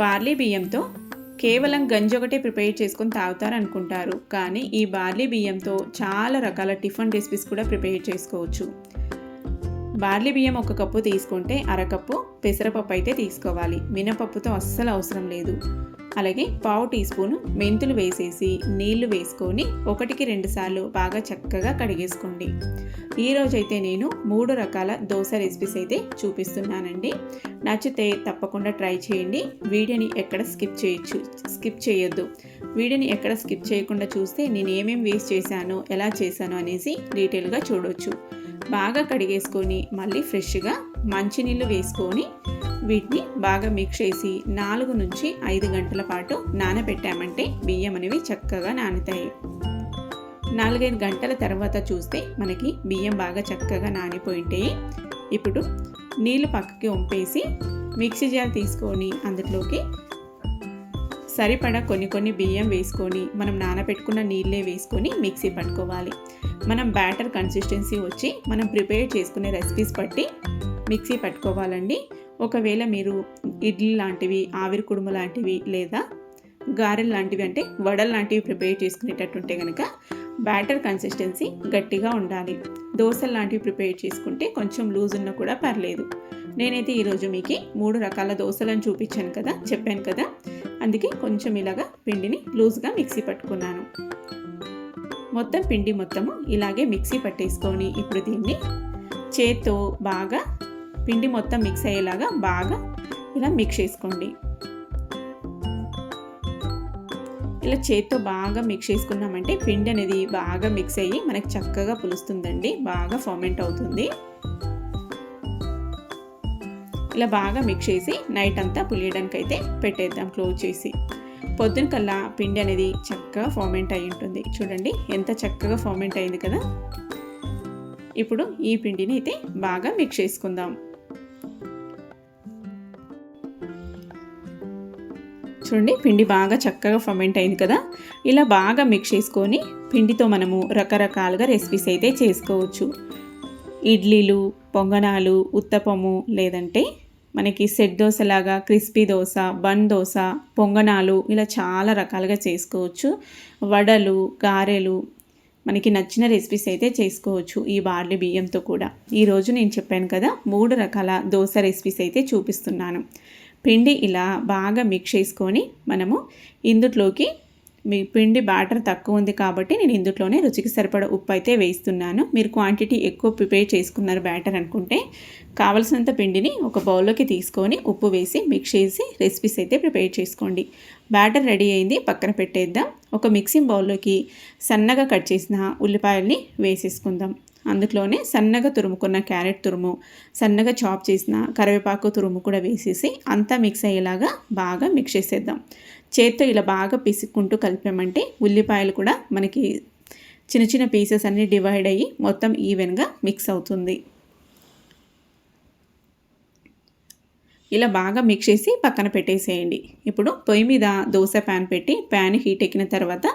Barley బియ్యంతో కేవలం గంజి ఒకటే ప్రిపేర్ చేసుకొని తాగుతారు అనుకుంటారు కానీ ఈ బార్లీ బియ్యంతో చాలా రకాల టిఫిన్ రెసిపీస్ కూడా ప్రిపేర్ చేసుకోవచ్చు. బార్లీ బియ్యం ఒక కప్పు తీసుకుంటే అరకప్పు పెసరపప్పు అయితే తీసుకోవాలి. మినపప్పుతో అస్సలు అవసరం లేదు. అలాగే పావు టీ స్పూన్ మెంతులు వేసేసి నీళ్ళు వేసుకొని ఒకటికి రెండు సార్లు బాగా చక్కగా కడిగేసుకోండి. ఈరోజైతే నేను మూడు రకాల దోశ రెసిపీస్ అయితే చూపిస్తున్నానండి. నచ్చితే తప్పకుండా ట్రై చేయండి. వీడియోని ఎక్కడ స్కిప్ చేయొచ్చు స్కిప్ చేయొద్దు. వీడియోని ఎక్కడ స్కిప్ చేయకుండా చూస్తే నేను ఏమేమి వేస్ట్ చేశాను ఎలా చేశాను అనేసి డీటెయిల్గా చూడవచ్చు బాగా కడిగేసుకొని మళ్ళీ ఫ్రెష్గా మంచినీళ్ళు వేసుకొని వీటిని బాగా మిక్స్ చేసి నాలుగు నుంచి ఐదు గంటల పాటు నానబెట్టామంటే బియ్యం అనేవి చక్కగా నానుతాయి. నాలుగైదు గంటల తర్వాత చూస్తే మనకి బియ్యం బాగా చక్కగా నానిపోయింటాయి ఇప్పుడు నీళ్ళు పక్కకి వంపేసి మిక్సీ జార్ తీసుకొని అందులోకి సరిపడా కొన్ని కొన్ని బియ్యం వేసుకొని మనం నానబెట్టుకున్న నీళ్ళే వేసుకొని మిక్సీ పట్టుకోవాలి. మనం బ్యాటర్ కన్సిస్టెన్సీ వచ్చి మనం ప్రిపేర్ చేసుకునే రెసిపీస్ బట్టి మిక్సీ పట్టుకోవాలండి. ఒకవేళ మీరు ఇడ్లీ లాంటివి ఆవిరి కుడుము లాంటివి లేదా గారెలు లాంటివి అంటే వడలు లాంటివి ప్రిపేర్ చేసుకునేటట్టుంటే కనుక బ్యాటర్ కన్సిస్టెన్సీ గట్టిగా ఉండాలి. దోశలు లాంటివి ప్రిపేర్ చేసుకుంటే కొంచెం లూజ్ ఉన్నా కూడా పర్లేదు. నేనైతే ఈరోజు మీకు మూడు రకాల దోశలను చూపించాను కదా చెప్పాను కదా. అందుకే కొంచెం ఇలాగా పిండిని లూజ్గా మిక్సీ పట్టుకున్నాను. మొత్తం పిండి మొత్తము ఇలాగే మిక్సీ పట్టేసుకొని ఇప్పుడు దీన్ని చేత్తో బాగా పిండి మొత్తం మిక్స్ అయ్యేలాగా బాగా ఇలా మిక్స్ చేసుకోండి. ఇలా చేత్తో బాగా మిక్స్ చేసుకున్నామంటే పిండి అనేది బాగా మిక్స్ అయ్యి మనకి చక్కగా పులుస్తుందండి. బాగా ఫర్మెంట్ అవుతుంది. ఇలా బాగా మిక్స్ చేసి నైట్ అంతా పులియడానికి అయితే పెట్టేద్దాం క్లోజ్ చేసి. పొద్దున కల్లా పిండి అనేది చక్కగా ఫార్మెంట్ అయి ఉంటుంది. చూడండి ఎంత చక్కగా ఫార్మెంట్ అయింది కదా. ఇప్పుడు ఈ పిండిని అయితే బాగా మిక్స్ చేసుకుందాం. చూడండి పిండి బాగా చక్కగా ఫర్మెంట్ అయింది కదా. ఇలా బాగా మిక్స్ చేసుకొని పిండితో మనము రకరకాలుగా రెసిపీస్ అయితే చేసుకోవచ్చు. ఇడ్లీలు పొంగనాలు ఉత్తపము లేదంటే మనకి సెట్ దోశలాగా క్రిస్పీ దోశ బన్ దోశ పొంగనాలు ఇలా చాలా రకాలుగా చేసుకోవచ్చు. వడలు గారెలు మనకి నచ్చిన రెసిపీస్ అయితే చేసుకోవచ్చు ఈ బార్లీ బియ్యంతో కూడా. ఈరోజు నేను చెప్పాను కదా మూడు రకాల దోశ రెసిపీస్ అయితే చూపిస్తున్నాను. పిండి ఇలా బాగా మిక్స్ చేసుకొని మనము ఇందుట్లోకి మీ పిండి బ్యాటర్ తక్కువ ఉంది కాబట్టి నేను ఇందులోనే రుచికి సరిపడ ఉప్పు అయితే వేస్తున్నాను మీరు క్వాంటిటీ ఎక్కువ ప్రిపేర్ చేసుకున్నారు బ్యాటర్ అనుకుంటే కావలసినంత పిండిని ఒక బౌల్లోకి తీసుకొని ఉప్పు వేసి మిక్స్ చేసి రెసిపీస్ అయితే ప్రిపేర్ చేసుకోండి. బ్యాటర్ రెడీ అయింది పక్కన పెట్టేద్దాం. ఒక మిక్సింగ్ బౌల్లోకి సన్నగా కట్ చేసిన ఉల్లిపాయల్ని వేసేసుకుందాం. అందులోనే సన్నగా తురుముకున్న క్యారెట్ తురుము సన్నగా చాప్ చేసిన కరివేపాకు తురుము కూడా వేసేసి అంతా మిక్స్ అయ్యేలాగా బాగా మిక్స్ చేసేద్దాం. చేత్తో ఇలా బాగా పిసుక్కుంటూ కలిపామంటే ఉల్లిపాయలు కూడా మనకి చిన్న చిన్న పీసెస్ అన్నీ డివైడ్ అయ్యి మొత్తం ఈవెన్గా మిక్స్ అవుతుంది. ఇలా బాగా మిక్స్ చేసి పక్కన పెట్టేసేయండి. ఇప్పుడు పొయ్యి మీద దోశ ప్యాన్ పెట్టి ప్యాన్ హీట్ ఎక్కిన తర్వాత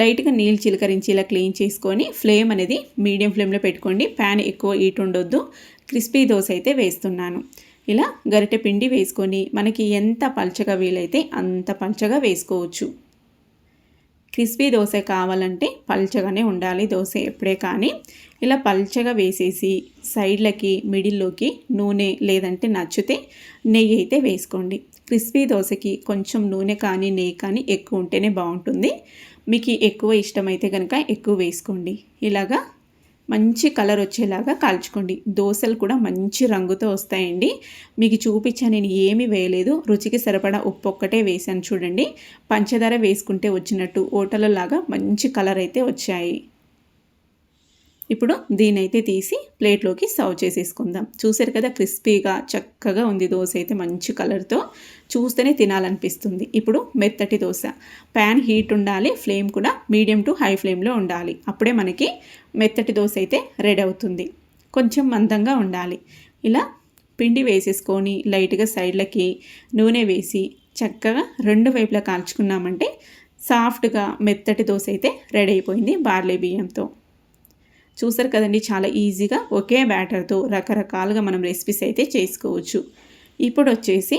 లైట్గా నీళ్ళు చిలకరించి ఇలా క్లీన్ చేసుకొని ఫ్లేమ్ అనేది మీడియం ఫ్లేమ్లో పెట్టుకోండి. ప్యాన్ ఎక్కువ హీట్ ఉండొద్దు. క్రిస్పీ దోశ అయితే వేస్తున్నాను. ఇలా గరిటె పిండి వేసుకొని మనకి ఎంత పల్చగా వీలైతే అంత పల్చగా వేసుకోవచ్చు. క్రిస్పీ దోశ కావాలంటే పల్చగానే ఉండాలి దోశ ఎప్పుడే కానీ. ఇలా పల్చగా వేసేసి సైడ్లకి మిడిల్లోకి నూనె లేదంటే నచ్చితే నెయ్యి అయితే వేసుకోండి. క్రిస్పీ దోశకి కొంచెం నూనె కానీ నెయ్యి కానీ ఎక్కువ ఉంటేనే బాగుంటుంది. మీకు ఎక్కువ ఇష్టమైతే కనుక ఎక్కువ వేసుకోండి. ఇలాగా మంచి కలర్ వచ్చేలాగా కాల్చుకోండి. దోశలు కూడా మంచి రంగుతో వస్తాయండి. మీకు చూపించా నేను ఏమీ వేయలేదు. రుచికి సరిపడా ఉప్పు ఒక్కటే వేసాను చూడండి. పంచదార వేసుకుంటే వచ్చినట్టు ఓటలలాగా మంచి కలర్ అయితే వచ్చాయి. ఇప్పుడు దీనైతే తీసి ప్లేట్లోకి సర్వ్ చేసేసుకుందాం. చూసారు కదా క్రిస్పీగా చక్కగా ఉంది దోశ అయితే మంచి కలర్తో. చూస్తేనే తినాలనిపిస్తుంది. ఇప్పుడు మెత్తటి దోశ. ప్యాన్ హీట్ ఉండాలి ఫ్లేమ్ కూడా మీడియం టు హై ఫ్లేమ్లో ఉండాలి. అప్పుడే మనకి మెత్తటి దోశ అయితే రెడీ అవుతుంది. కొంచెం మందంగా ఉండాలి. ఇలా పిండి వేసేసుకొని లైట్గా సైడ్లకి నూనె వేసి చక్కగా రెండు వైపులా కాల్చుకున్నామంటే సాఫ్ట్గా మెత్తటి దోశ అయితే రెడీ అయిపోయింది బార్లీ బియ్యంతో. చూసారు కదండి చాలా ఈజీగా ఒకే బ్యాటర్తో రకరకాలుగా మనం రెసిపీస్ అయితే చేసుకోవచ్చు. ఇప్పుడు వచ్చేసి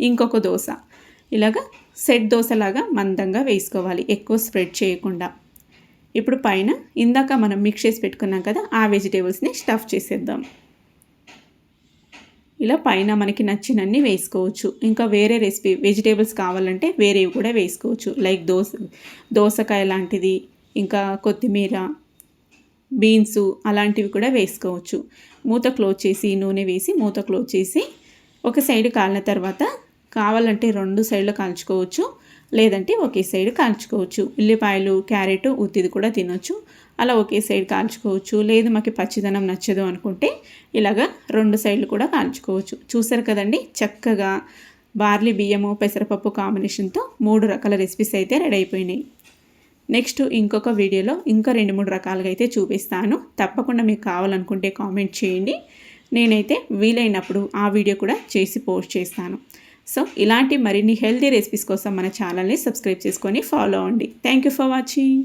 ఇంకొక దోశ. ఇలాగ సెట్ దోశలాగా మందంగా వేసుకోవాలి ఎక్కువ స్ప్రెడ్ చేయకుండా. ఇప్పుడు పైన ఇందాక మనం మిక్స్ చేసి పెట్టుకున్నాం కదా ఆ వెజిటేబుల్స్ని స్టఫ్ చేసేద్దాం. ఇలా పైన మనకి నచ్చినన్ని వేసుకోవచ్చు. ఇంకా వేరే రెసిపీ వెజిటేబుల్స్ కావాలంటే వేరేవి కూడా వేసుకోవచ్చు. లైక్ దోస దోసకాయ లాంటిది ఇంకా కొత్తిమీర బీన్స్ అలాంటివి కూడా వేసుకోవచ్చు. మూత క్లోజ్ చేసి నూనె వేసి మూత క్లోజ్ చేసి ఒక సైడ్ కాలిన తర్వాత కావాలంటే రెండు సైడ్లు కాల్చుకోవచ్చు. లేదంటే ఒకే సైడ్ కాల్చుకోవచ్చు. ఉల్లిపాయలు క్యారెట్ ఉత్తిది కూడా తినొచ్చు. అలా ఒకే సైడ్ కాల్చుకోవచ్చు. లేదు మాకు పచ్చిదనం నచ్చదు అనుకుంటే ఇలాగా రెండు సైడ్లు కూడా కాల్చుకోవచ్చు. చూసారు కదండి? చక్కగా బార్లీ బియ్యము పెసరపప్పు కాంబినేషన్తో మూడు రకాల రెసిపీస్ అయితే రెడీ అయిపోయినాయి. నెక్స్ట్ ఇంకొక వీడియోలో ఇంకా రెండు మూడు రకాలుగా అయితే చూపిస్తాను. తప్పకుండా మీకు కావాలనుకుంటే కామెంట్ చేయండి. నేనైతే వీలైనప్పుడు ఆ వీడియో కూడా చేసి పోస్ట్ చేస్తాను. సో ఇలాంటి మరిన్ని హెల్తీ రెసిపీస్ కోసం మన ఛానల్ని సబ్స్క్రైబ్ చేసుకొని ఫాలో అవ్వండి. Thank you for watching.